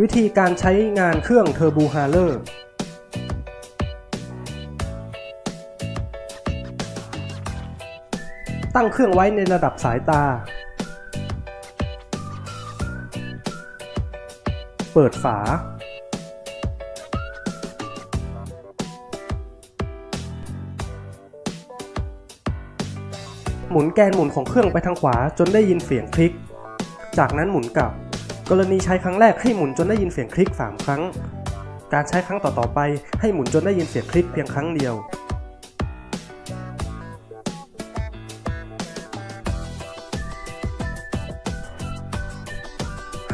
วิธีการใช้งานเครื่องเทอร์บูฮาร์เลอร์ตั้งเครื่องไว้ในระดับสายตา เปิดฝา หมุนแกนหมุนของเครื่องไปทางขวาจนได้ยินเสียงคลิก จากนั้นหมุนกลับ กรณีใช้ครั้งแรกให้หมุนจนได้ยินเสียงคลิก 3 ครั้ง การใช้ครั้งต่อๆไปให้หมุนจนได้ยินเสียงคลิกเพียงครั้งเดียว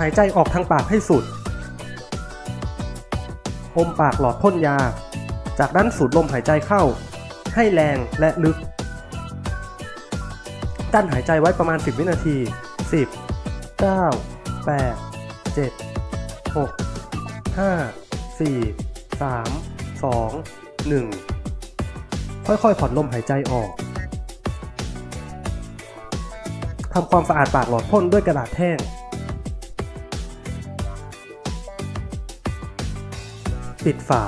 หายใจออกทางปากให้สุด อมปากหลอดพ่นยา จากนั้นสูดลมหายใจเข้า ให้แรงและลึก กั้นหายใจไว้ประมาณ 10 วินาที 10 9 8 7 6 5 4 3 2 1ค่อยๆผ่อนลมหายใจออกทำความสะอาดปากหลอดพ่นด้วยกระดาษแห้ง ปิดฝา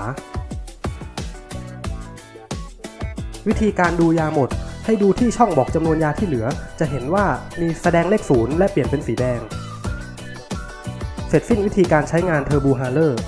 วิธีการดูยาหมด ให้ดูที่ช่องบอกจำนวนยาที่เหลือ จะเห็นว่ามีแสดงเลขศูนย์และเปลี่ยนเป็นสีแดง เสร็จสิ้นวิธีการใช้งานเทอร์บูฮาร์เลอร์